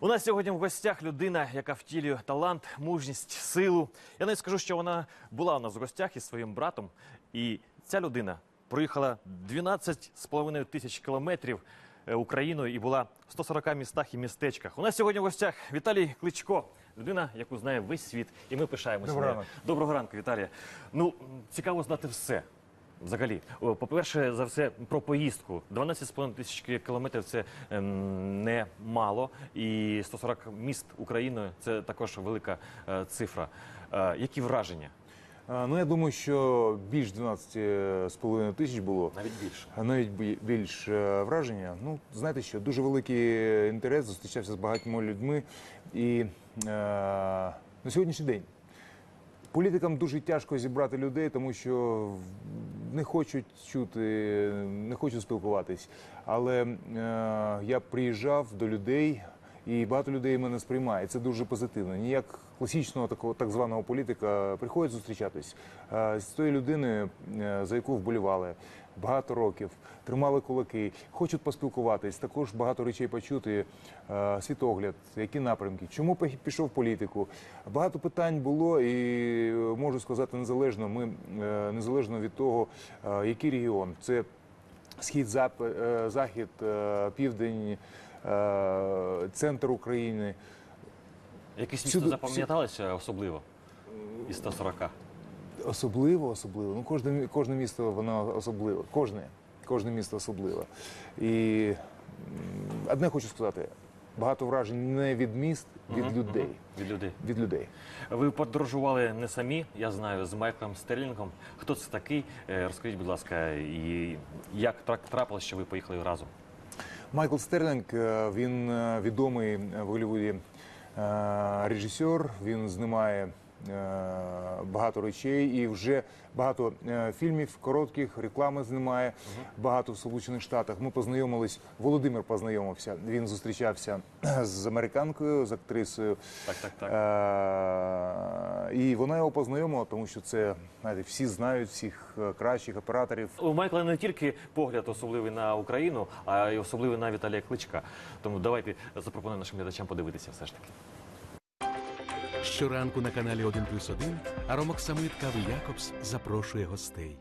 У нас сьогодні в гостях людина, яка втілює талант, мужність, силу. Я не скажу, що вона була у нас в гостях із своїм братом. І ця людина проїхала 12,5 тисяч кілометрів е, Україною і була в 140 містах і містечках. У нас сьогодні в гостях Віталій Кличко, людина, яку знає весь світ, і ми пишаємося. Доброго ранку. Доброго ранку, Віталія. Ну, цікаво знати все. Взагалі, по-перше, за все про поїздку. 12,5 тисяч кілометрів це ем, не мало. І 140 міст Україною це також велика е, цифра. Е, які враження? Ну, я думаю, що більш 12,5 тисяч було. Навіть більше. Навіть більш е, враження. Ну, знаєте що, дуже великий інтерес, зустрічався з багатьма людьми. І е, на сьогоднішній день політикам дуже тяжко зібрати людей, тому що не хочуть чути, не хочуть спілкуватись. Але е, я приїжджав до людей, і багато людей мене сприймає. Це дуже позитивно. Ніяк класичного такого так званого політика приходять зустрічатись е, з тою людиною, е, за яку вболівали багато років, тримали кулаки, хочуть поспілкуватись, також багато речей почути, е, світогляд, які напрямки, чому пішов в політику. Багато питань було, і е, можу сказати незалежно. Ми е, незалежно від того, який регіон, це схід, захід, південь, центр України. Якісь місто запам'яталося особливо із 140? Особливо, особливо. Ну, кожне, кожне місто воно особливе. Кожне, кожне місто особливе. І одне хочу сказати: багато вражень не від міст, від Мгм, людей. мгм. Від людей. Від людей. Ви подорожували не самі, я знаю, з Майклом Стерлінгом. Хто це такий? Е, Розкажіть, будь ласка, і як трапилось, що ви поїхали разом? Майкл Стерлінг, е, він е, відомий в Голлівуді режисер. Він знімає багато речей і вже багато е, фільмів, коротких, реклами знімає, багато в Сполучених Штатах. Ми познайомились, Володимир познайомився. Він зустрічався з американкою, з актрисою. Так, так, так. Е, І вона його познайомила, тому що це знаєте, всі знають всіх е, кращих операторів. У Майкла не тільки погляд особливий на Україну, а й особливий на Віталія Кличка. Тому давайте запропонуємо нашим глядачам подивитися все ж таки. Щоранку на каналі 1 плюс 1 Аромок Самит Кави Якобс запрошує гостей.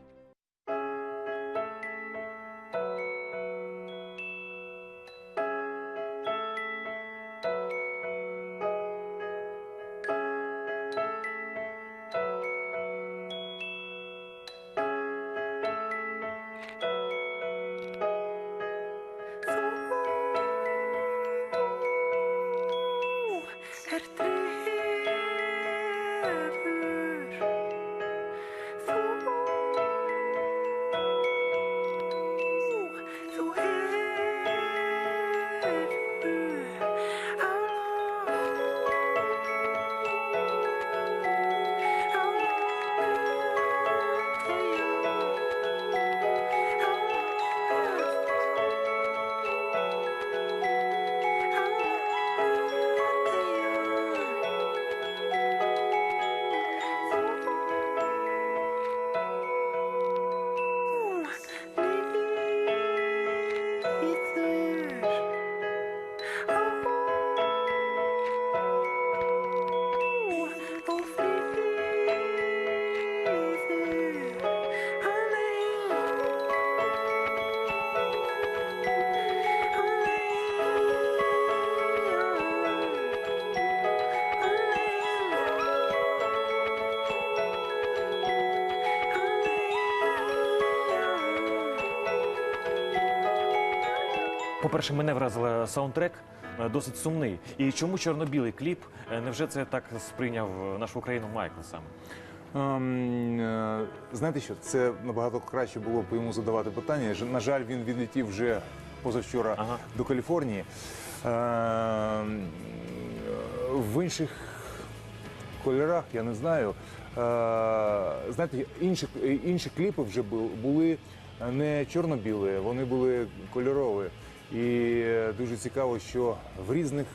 По-перше, мене вразив саундтрек е, досить сумний. І чому чорно-білий кліп? Е, Невже це так сприйняв е, нашу Україну Майкл саме? Ем, е, Знаєте що, це набагато краще було б йому задавати питання. Ж- На жаль, він відлетів вже позавчора Ага. до Каліфорнії. Ем, В інших кольорах я не знаю. Е, Знаєте, інші, інші кліпи вже бу- були не чорно-білі, вони були кольорові. І е, дуже цікаво, що в різних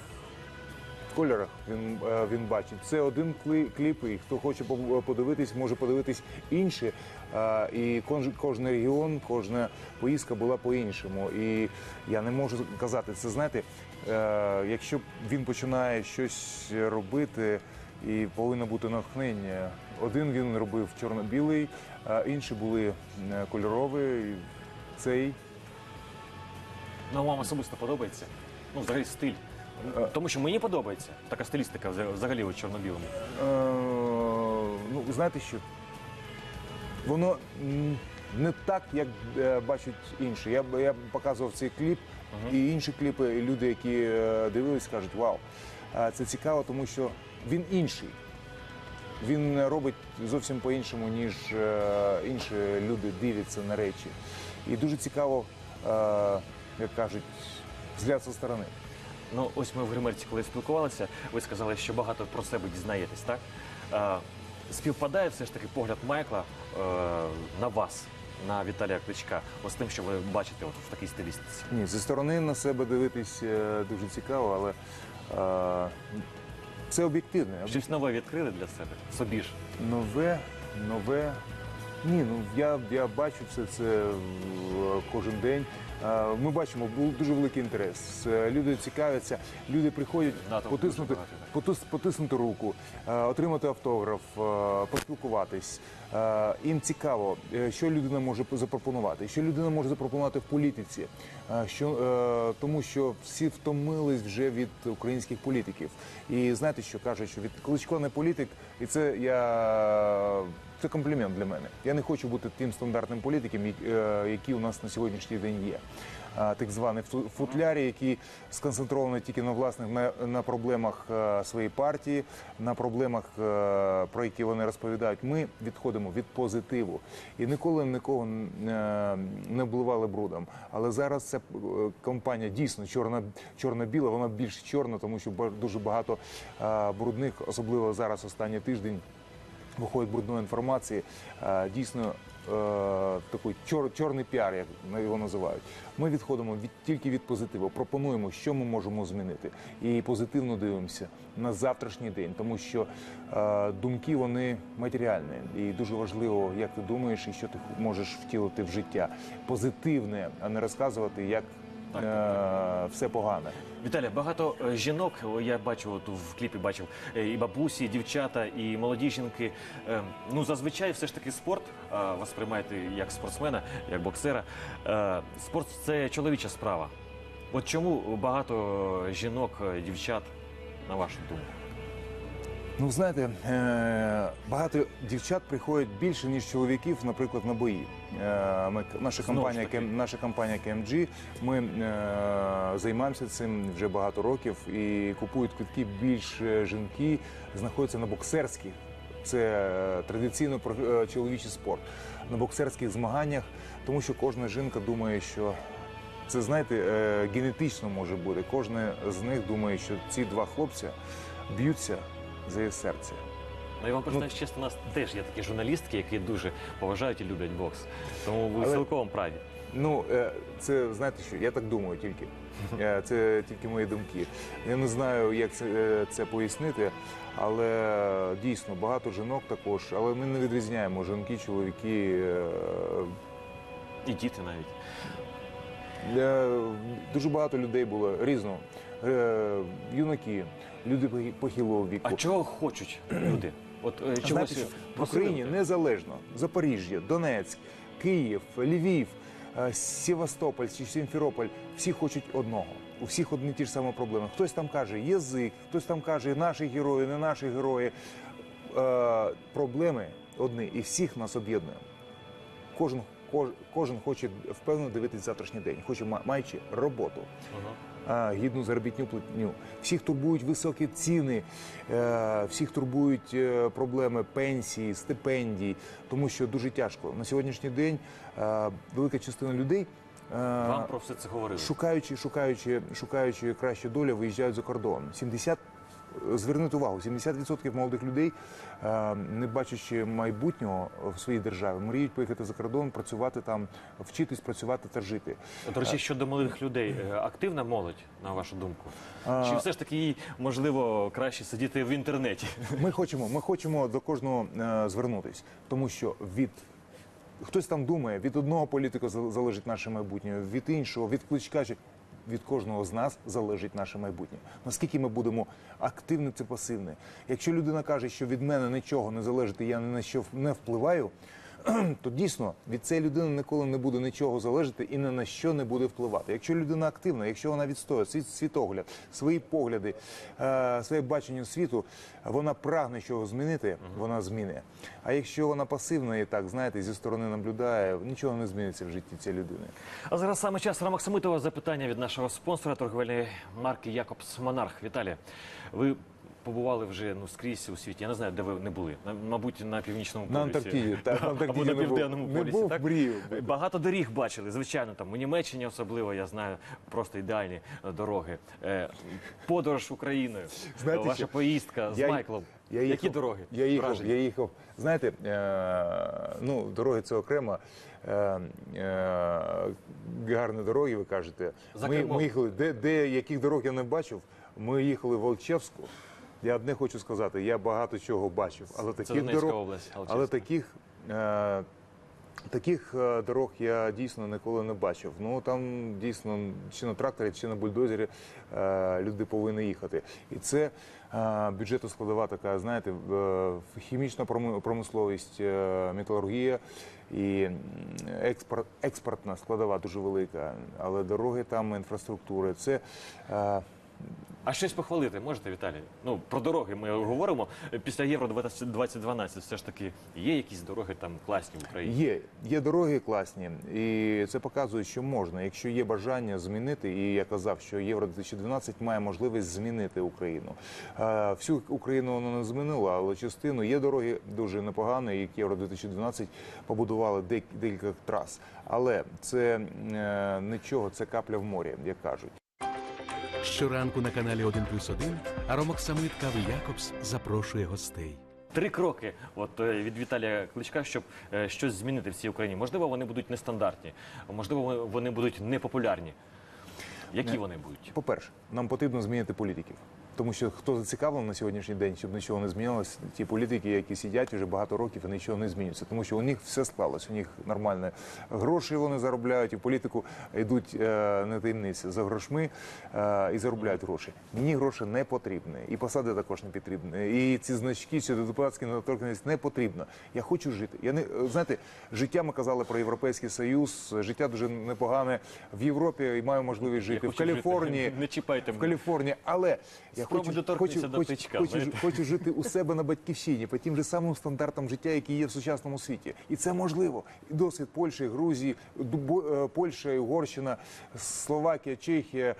кольорах він, е, він бачить. Це один клі- кліп, і хто хоче подивитись, може подивитись інші. Е, І кож- кожен регіон, кожна поїздка була по-іншому. І я не можу казати, це знаєте, Е, якщо він починає щось робити і повинно бути натхнення. Один він робив чорно-білий, а інші були кольорові. Цей Ну, вам особисто подобається? Ну, взагалі стиль. Е. Тому що мені подобається така стилістика взагалі у чорно-білому. Е, ну, знаєте що? Воно м, не так, як е, бачать інші. Я, б- я показував цей кліп, і інші кліпи, і люди, які е, дивились, кажуть, вау, е, це цікаво, тому що він інший. Він робить зовсім по-іншому, ніж е, інші люди дивляться на речі. І дуже цікаво, е, як кажуть, взгляд зі сторони. Ну, ось ми в гримерці, коли спілкувалися, ви сказали, що багато про себе дізнаєтесь, так? Е, співпадає все ж таки погляд Майкла е, на вас, на Віталія Кличка, ось тим, що ви бачите от в такій стилістиці. Ні, зі сторони на себе дивитись е, дуже цікаво, але е, це об'єктивне. Щось нове відкрили для себе, собі ж. Нове, нове. Ні, ну я, я бачу все це е, кожен день. Е, Ми бачимо, був дуже великий інтерес. Е, Люди цікавляться, люди приходять потиснути, потиснути руку, отримати автограф, поспілкуватись. Їм цікаво, що людина може запропонувати, що людина може запропонувати в політиці. Що, тому що всі втомились вже від українських політиків. І знаєте, що кажуть, що від Кличко не політик, і це я. Це комплімент для мене. Я не хочу бути тим стандартним політиком, е, який у нас на сьогоднішній день є. Так званий футлярі, які сконцентровані тільки на власних на, на проблемах е, своєї партії, на проблемах, е, про які вони розповідають. Ми відходимо від позитиву і ніколи нікого не обливали брудом. Але зараз ця компанія дійсно чорна, чорно-біла, вона більш чорна, тому що дуже багато брудних, особливо зараз останній тиждень виходить брудної інформації, е, дійсно е, такий чор, чорний піар, як його називають. Ми відходимо від тільки від позитиву, пропонуємо, що ми можемо змінити, і позитивно дивимося на завтрашній день, тому що е, думки вони матеріальні, і дуже важливо, як ти думаєш і що ти можеш втілити в життя. Позитивне, а не розказувати, як е, все погане. Віталія, багато е, жінок, о, я бачу, от в кліпі бачив, е, і бабусі, і дівчата, і молоді жінки. Е, Ну, зазвичай все ж таки спорт, е, вас сприймаєте як спортсмена, як боксера. Е, Спорт це чоловіча справа. От чому багато жінок, е, дівчат, на вашу думку? Ну, знаєте, е, багато дівчат приходять більше, ніж чоловіків, наприклад, на бої. Е, Ми, наша, компанія, наша компанія KMG, ми е, займаємося цим вже багато років і купують квитки більше жінки, знаходяться на боксерських. Це традиційно чоловічий спорт. На боксерських змаганнях, тому що кожна жінка думає, що це знаєте, генетично може бути. Кожна з них думає, що ці два хлопці б'ються за її серце. Ну, я вам признаюсь чесно, у нас теж є такі журналістки, які дуже поважають і люблять бокс. Тому ви Але- цілком праві. Ну, е, це знаєте що, я так думаю тільки. Е, Це тільки мої думки. Я не знаю, як це, е, це пояснити, але дійсно багато жінок також, але ми не відрізняємо жінки, чоловіки. І діти навіть. Дуже багато людей було різного. Е, Юнаки, люди похи- похилого віку. А чого хочуть люди? От е, чогось Знаєте, що в Україні незалежно Запоріжжя, Донецьк, Київ, Львів, е, Севастополь чи Сімферополь всі хочуть одного. У всіх одні ті ж самі проблеми. Хтось там каже язик, хтось там каже наші герої, не наші герої. Е, проблеми одні, і всіх нас об'єднує. Кожен, кож, кожен хоче впевнено дивитися завтрашній день, хоче маючи роботу Ага. Гідну заробітну платню. Всіх турбують високі ціни, е, всіх турбують е, проблеми пенсії, стипендій, тому що дуже тяжко. На сьогоднішній день е, велика частина людей. Вам про все це говорили. Шукаючи, шукаючи, шукаючи кращу долю, виїжджають за кордон. 70, звернути увагу, 70% молодих людей, е, не бачачи майбутнього в своїй державі, мріють поїхати за кордон, працювати там, вчитись, працювати та жити. До речі, щодо молодих людей, е, активна молодь, на вашу думку? Чи все ж таки їй можливо краще сидіти в інтернеті? Ми хочемо, ми хочемо до кожного е, звернутись, тому що від хтось там думає, від одного політика залежить наше майбутнє, від іншого, від кличка. Від кожного з нас залежить наше майбутнє. Наскільки ми будемо активні чи пасивні. Якщо людина каже, що від мене нічого не залежить, і я на що не впливаю. То дійсно від цієї людини ніколи не буде нічого залежати і ні на що не буде впливати. Якщо людина активна, якщо вона відстоює свій світогляд, свої погляди, е, своє бачення світу, вона прагне чого змінити, вона змінює. А якщо вона пасивна і так, знаєте, зі сторони наблюдає, нічого не зміниться в житті цієї людини. А зараз саме час Ромак Самитова запитання від нашого спонсора торговельної марки Якобс Монарх. Віталія, ви побували вже ну скрізь у світі. Я не знаю, де ви не були. На- Мабуть, на північному На. Антарктиді, так, на Або Антарктиді на не був. південному Не полюсі. був, так? мрію. Багато доріг бачили, звичайно, там у Німеччині особливо, я знаю, просто ідеальні е, дороги. Е, Подорож Україною, Знаєте, ваша що? поїхав з Я- Майклом. Я Які дороги? Я їхав, Враження? я їхав. Знаєте, е, ну, дороги це окремо. Е, е, гарні дороги, ви кажете. За Ми, кермом. ми їхали, де, де яких дорог я не бачив, ми їхали в Волчевську. Я одне хочу сказати, я багато чого бачив, але таких Донецька дорог, область, але Алчевська. таких. Е, Таких е, дорог я дійсно ніколи не бачив. Ну там дійсно чи на тракторі, чи на бульдозері е, люди повинні їхати. І це е, бюджетоскладова така, знаєте, хімічна промисловість, металургія і експорт, експортна складова дуже велика. Але дороги там, інфраструктури, це. А щось похвалити можете, Віталій? Ну про дороги ми говоримо після Євро 2012 Все ж таки є якісь дороги там класні в Україні. Є, є дороги класні, і це показує, що можна, якщо є бажання змінити. І я казав, що Євро 2012 має можливість змінити Україну. Е, Всю Україну воно не змінило, але частину є дороги дуже непогані, як Євро 2012 побудували декілька трас. Але це е, нічого, це капля в морі, як кажуть. Щоранку на каналі 1 плюс 1 Аромок Самит Кави Якобс запрошує гостей. Три кроки от е, від Віталія Кличка, щоб е, щось змінити в цій Україні. Можливо, вони будуть нестандартні, можливо, вони- вони будуть непопулярні. Які вони будуть? По-перше, нам потрібно змінити політиків. Тому що хто зацікавлений на сьогоднішній день, щоб нічого не змінилось, ті політики, які сидять вже багато років і нічого не змінюється. Тому що у них все склалось, у них нормальні гроші вони заробляють, і в політику йдуть е, не таємниці за грошми е, і заробляють гроші. Мені гроші не потрібні, і посади також не потрібні. І ці значки, чи депутатські недоторканність не потрібно. Я хочу жити. Я не знаєте, життя ми казали про європейський союз. Життя дуже непогане в Європі і маю можливість жити в хочу жити. Каліфорнії. Не чіпайте в. Каліфорнії, але я Спробуй хочу, доторкнутися хочу, до хочу, тичка, хочу, хочу жити у себе на батьківщині по тим же самим стандартам життя, які є в сучасному світі. І це можливо. І досвід Польщі, Грузії, е, Польща, Угорщина, Словакія, Чехія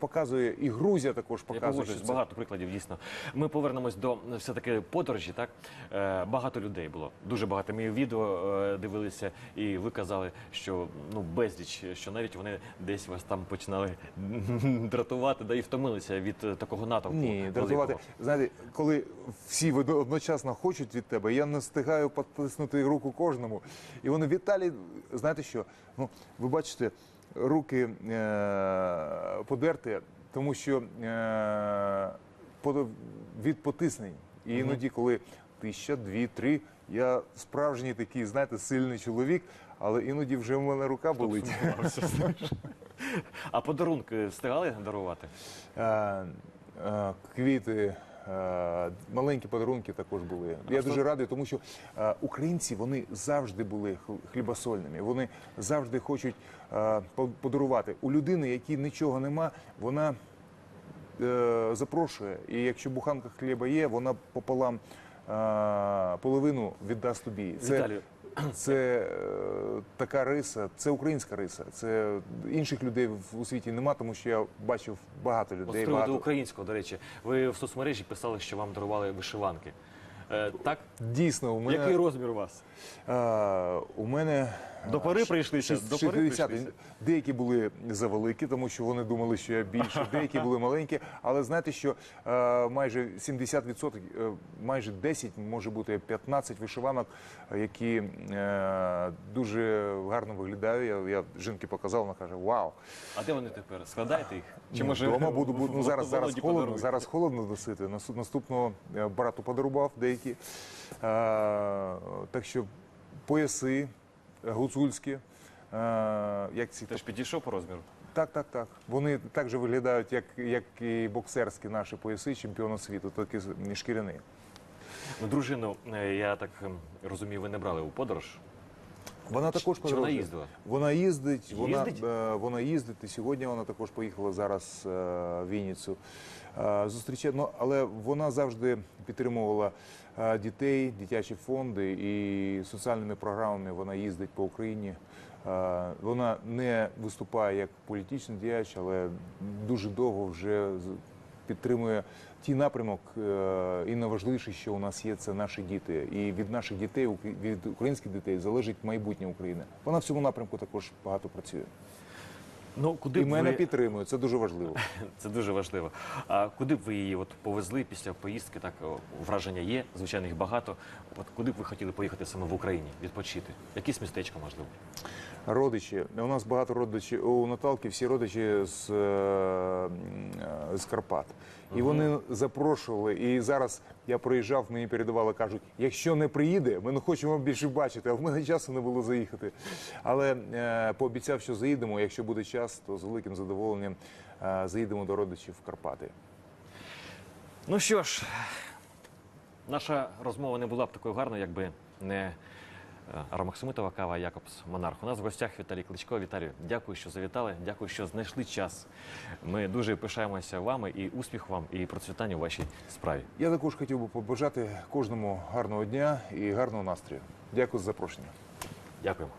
показує, і Грузія також Я показує. погоджуюсь, це- багато прикладів дійсно. Ми повернемось до все таки подорожі. Так е, багато людей було, дуже багато. Ми відео е, дивилися, і ви казали, що ну безліч, що навіть вони десь вас там починали дратувати, да і втомилися від е, такого натовпу. Ні, дратувати. Знаєте, коли всі од- одночасно хочуть від тебе, я не встигаю потиснути руку кожному. І вони Віталій, знаєте що? Ну, ви бачите, руки е- подерти, тому що е- від потиснень. І іноді, коли тисяча, дві, три, я справжній такий, знаєте, сильний чоловік, але іноді вже в мене рука болить. А подарунки встигали дарувати? Е, Квіти, маленькі подарунки також були. Я дуже радий, тому що е, українці вони завжди були хл- хлібосольними. Вони завжди хочуть е, подарувати. У людини, якій нічого нема, вона е, запрошує. І якщо буханка хліба є, вона пополам е, половину віддасть тобі. Віталію, Це е, така риса, це українська риса. Це інших людей в- у світі нема, тому що я бачив багато От з людей. приводу Багато українського, до речі, ви в соцмережі писали, що вам дарували вишиванки. Е, так? дійсно у мене Який розмір у вас? е, у мене До пори прийшлися, до пори 60. прийшлися. Деякі були завеликі, тому що вони думали, що я більше, деякі були маленькі. Але знаєте, що е, майже 70%, е, майже 10, може бути 15 вишиванок, які е, дуже гарно виглядають. Я, я жінки показав, вона каже: Вау! А де вони тепер? Складаєте їх? Чи Ну, може вдома буду, буду ну, зараз, зараз Володі холодно, подаруєте? зараз холодно носити. Насу- Наступного е, брату подарував деякі. Е, так що пояси гуцульські. Е, як ці Теж підійшов по розміру? Так, так, так. Вони так же виглядають, як, як і боксерські наші пояси чемпіона світу, з- шкіряні. Ну, дружину, е, я так ем, розумію, ви не брали у подорож. Вона також Чи вона їздила? Вона їздить, вона, Їздить? е, вона їздить. І сьогодні вона також поїхала зараз е, в Вінницю. Е, зустрічає, ну, але вона завжди підтримувала дітей, дитячі фонди і соціальними програмами вона їздить по Україні. Вона не виступає як політичний діяч, але дуже довго вже підтримує ті напрямок. е, І найважливіше, що у нас є, це наші діти. І від наших дітей, від українських дітей, залежить майбутнє України. Вона в цьому напрямку також багато працює. Ну, куди І б мене ви... підтримує. Це дуже важливо. Це дуже важливо. А куди б ви її от повезли після поїздки? Так враження є, звичайно, їх багато. От куди б ви хотіли поїхати саме в Україні, відпочити? Якісь містечко, можливо? Родичі. У нас багато родичів. У Наталки всі родичі з, е, е, з Карпат. І вони запрошували. І зараз я приїжджав, мені передавали, кажуть, якщо не приїде, ми не хочемо більше бачити, а в мене часу не було заїхати. Але е, пообіцяв, що заїдемо. Якщо буде час, то з великим задоволенням е, заїдемо до родичів в Карпати. Ну що ж, наша розмова не була б такою гарною, якби не е, кава Якобс Монарх. У нас в гостях Віталій Кличко. Віталію, дякую, що завітали. Дякую, що знайшли час. Ми дуже пишаємося вами і успіху вам, і процвітання у вашій справі. Я також хотів би побажати кожному гарного дня і гарного настрою. Дякую за запрошення. Дякуємо.